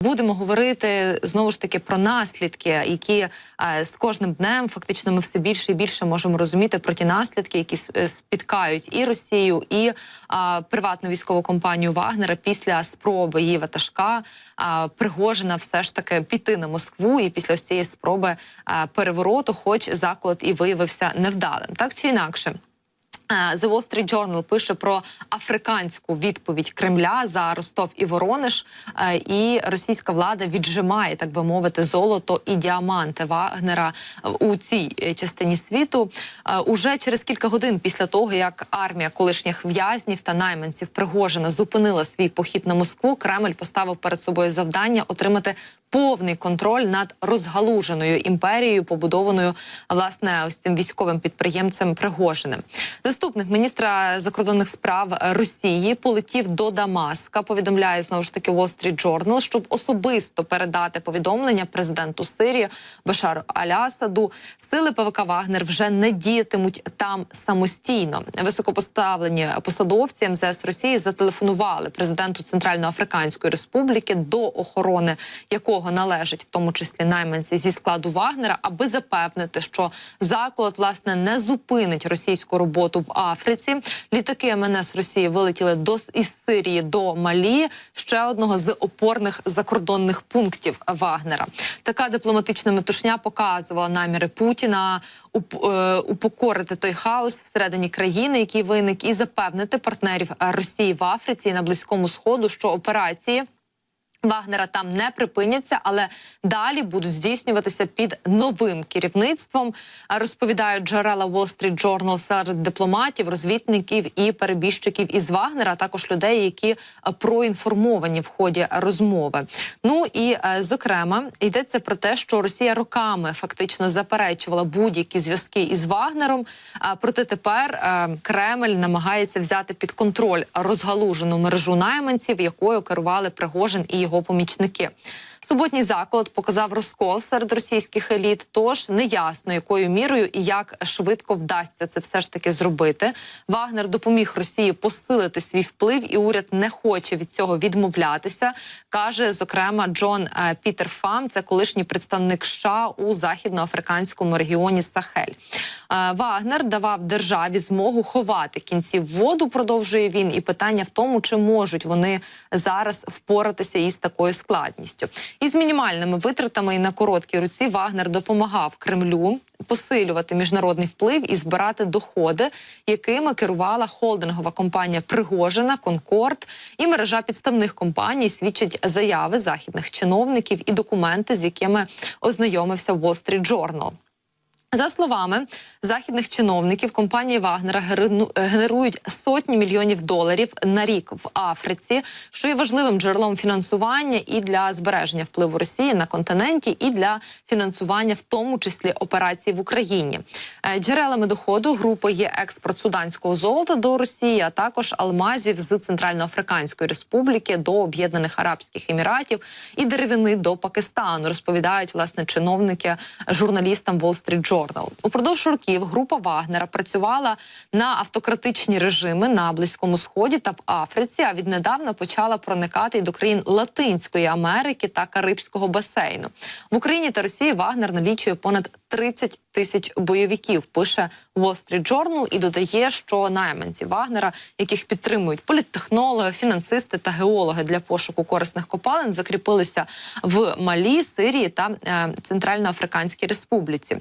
Будемо говорити знову ж таки про наслідки, які е, з кожним днем фактично ми все більше і більше можемо розуміти про ті наслідки, які е, спіткають і Росію, і а, приватну військову компанію Вагнера після спроби її ватажка а, Пригожина все ж таки піти на Москву, і після цієї спроби а, перевороту, хоч заклад і виявився невдалим, так чи інакше. Е, The Wall Street Journal пише про африканську відповідь Кремля за Ростов і Воронеж, е, і російська влада віджимає, так би мовити, золото і діаманти Вагнера у цій е, частині світу. Уже через кілька годин після того, як армія колишніх в'язнів та найманців Пригожина зупинила свій похід на Москву, Кремль поставив перед собою завдання отримати повний контроль над розгалуженою імперією, побудованою власне ось цим військовим підприємцем Пригожиним. Заступник міністра закордонних справ Росії полетів до Дамаска. Повідомляє знову ж таки Wall Street Journal, щоб особисто передати повідомлення президенту Сирії Башару Алясаду. Сили ПВК Вагнер вже не діятимуть там самостійно. Високопоставлені посадовці МЗС Росії зателефонували президенту Центральноафриканської Республіки до охорони якого належить в тому числі найманці зі складу Вагнера, аби запевнити, що заклад власне не зупинить російську роботу в Африці. Літаки МНС Росії вилетіли до із Сирії до Малі, ще одного з опорних закордонних пунктів Вагнера. Така дипломатична метушня показувала наміри Путіна е, упокорити той хаос всередині країни, який виник, і запевнити партнерів Росії в Африці і на близькому сходу, що операції. Вагнера там не припиняться, але далі будуть здійснюватися під новим керівництвом. Розповідають джерела Wall Street Journal серед дипломатів, розвідників і перебіжчиків із Вагнера, а також людей, які проінформовані в ході розмови. Ну і е, зокрема йдеться про те, що Росія роками фактично заперечувала будь-які зв'язки із Вагнером. Проте тепер е, Кремль намагається взяти під контроль розгалужену мережу найманців, якою керували Пригожин і його помічники. Суботній заклад показав розкол серед російських еліт. Тож неясно, якою мірою і як швидко вдасться це все ж таки зробити. Вагнер допоміг Росії посилити свій вплив, і уряд не хоче від цього відмовлятися. каже зокрема Джон е, Пітер Фам, це колишній представник США у західноафриканському регіоні Сахель. Е, Вагнер давав державі змогу ховати кінці воду. Продовжує він, і питання в тому, чи можуть вони зараз впоратися із такою складністю. Із мінімальними витратами і на короткій руці Вагнер допомагав Кремлю посилювати міжнародний вплив і збирати доходи, якими керувала холдингова компанія Пригожина, Конкорд і мережа підставних компаній свідчать заяви західних чиновників і документи, з якими ознайомився Wall Street Journal. За словами західних чиновників, компанії Вагнера герену- генерують сотні мільйонів доларів на рік в Африці, що є важливим джерелом фінансування і для збереження впливу Росії на континенті, і для фінансування, в тому числі операцій в Україні. Е, Джерелами доходу групи є експорт суданського золота до Росії, а також алмазів з Центральноафриканської Республіки до Об'єднаних Арабських Еміратів і деревини до Пакистану. Розповідають власне чиновники журналістам Wall Street Journal. Упродовж років група Вагнера працювала на автократичні режими на Близькому Сході та в Африці. А віднедавна почала проникати й до країн Латинської Америки та Карибського басейну. В Україні та Росії Вагнер налічує понад 30 тисяч бойовиків. Пише Wall Street Journal і додає, що найманці Вагнера, яких підтримують політтехнологи, фінансисти та геологи для пошуку корисних копалин, закріпилися в Малі, Сирії та е, Центральноафриканській Республіці.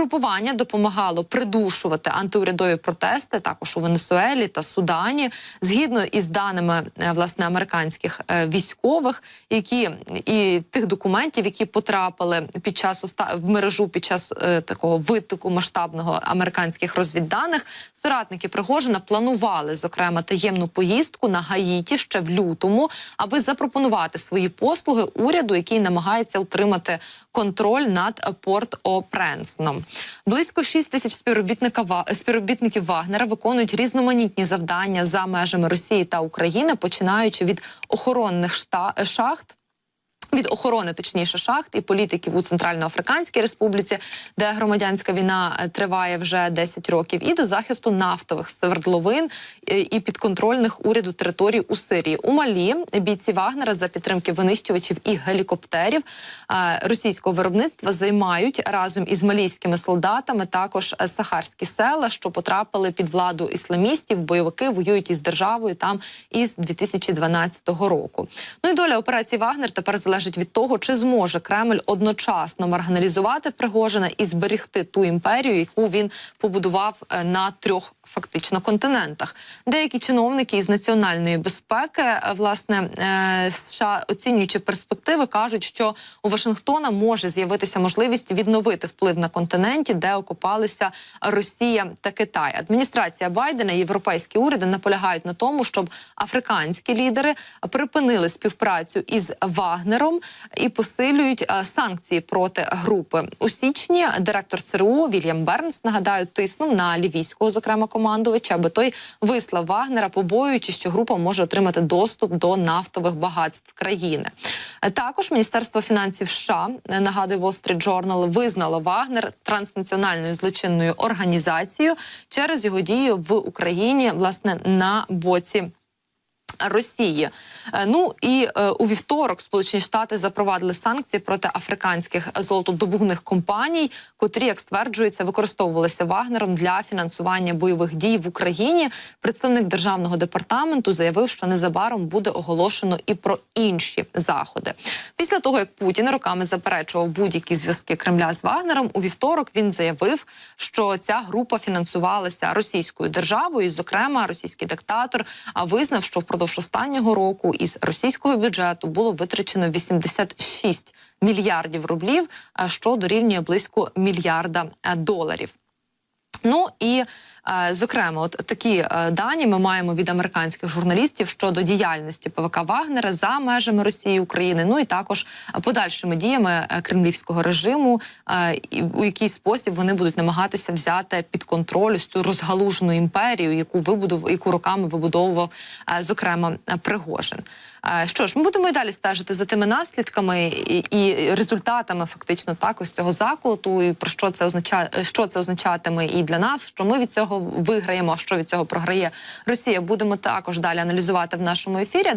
Угрупування допомагало придушувати антиурядові протести також у Венесуелі та Судані, згідно із даними е, власне американських е, військових, які і тих документів, які потрапили під час в мережу під час е, такого витоку масштабного американських розвідданих, соратники Пригожина планували зокрема таємну поїздку на Гаїті ще в лютому, аби запропонувати свої послуги уряду, який намагається утримати контроль над порт о. Близько 6 тисяч співробітників Вагнера виконують різноманітні завдання за межами Росії та України, починаючи від охоронних шахт від охорони, точніше, шахт і політиків у Центральноафриканській Республіці, де громадянська війна е, триває вже 10 років, і до захисту нафтових свердловин е, і підконтрольних уряду територій у Сирії. У Малі бійці Вагнера за підтримки винищувачів і гелікоптерів е, російського виробництва займають разом із малійськими солдатами також сахарські села, що потрапили під владу ісламістів. Бойовики воюють із державою там із 2012 року. Ну і доля операції Вагнер тепер залежить від того, чи зможе Кремль одночасно маргіналізувати Пригожина і зберегти ту імперію, яку він побудував е, на трьох. Фактично континентах деякі чиновники із національної безпеки е, власне е, США, оцінюючи перспективи, кажуть, що у Вашингтона може з'явитися можливість відновити вплив на континенті, де окупалися Росія та Китай. Адміністрація Байдена і європейські уряди наполягають на тому, щоб африканські лідери припинили співпрацю із Вагнером і посилюють е, санкції проти групи у січні. Директор ЦРУ Вільям Бернс нагадаю тиснув на лівійського, зокрема командувача, аби той вислав Вагнера, побоюючись, що група може отримати доступ до нафтових багатств країни. Також Міністерство фінансів США е, нагадує Wall Street Journal, визнало Вагнер транснаціональною злочинною організацією через його дію в Україні, власне, на боці. Росії. Е, Ну і е, у вівторок Сполучені Штати запровадили санкції проти африканських золотодобувних компаній, котрі, як стверджується, використовувалися Вагнером для фінансування бойових дій в Україні. Представник державного департаменту заявив, що незабаром буде оголошено і про інші заходи. Після того як Путін роками заперечував будь-які зв'язки Кремля з Вагнером, у вівторок він заявив, що ця група фінансувалася російською державою. Зокрема, російський диктатор визнав, що впродовж останнього року із російського бюджету було витрачено 86 мільярдів рублів, що дорівнює близько мільярда е, доларів. Ну і зокрема, от такі е, дані ми маємо від американських журналістів щодо діяльності ПВК Вагнера за межами Росії і України. Ну і також е, подальшими діями е, кремлівського режиму, е, у який спосіб вони будуть намагатися взяти під контроль ось цю розгалужену імперію, яку вибудов, яку роками вибудовував е, зокрема е, Пригожин. Е, Що ж, ми будемо і далі стежити за тими наслідками і, і результатами фактично так ось цього заколоту, і про що це означає, що це означатиме і для нас, що ми від цього виграємо, а що від цього програє Росія. Будемо також далі аналізувати в нашому ефірі.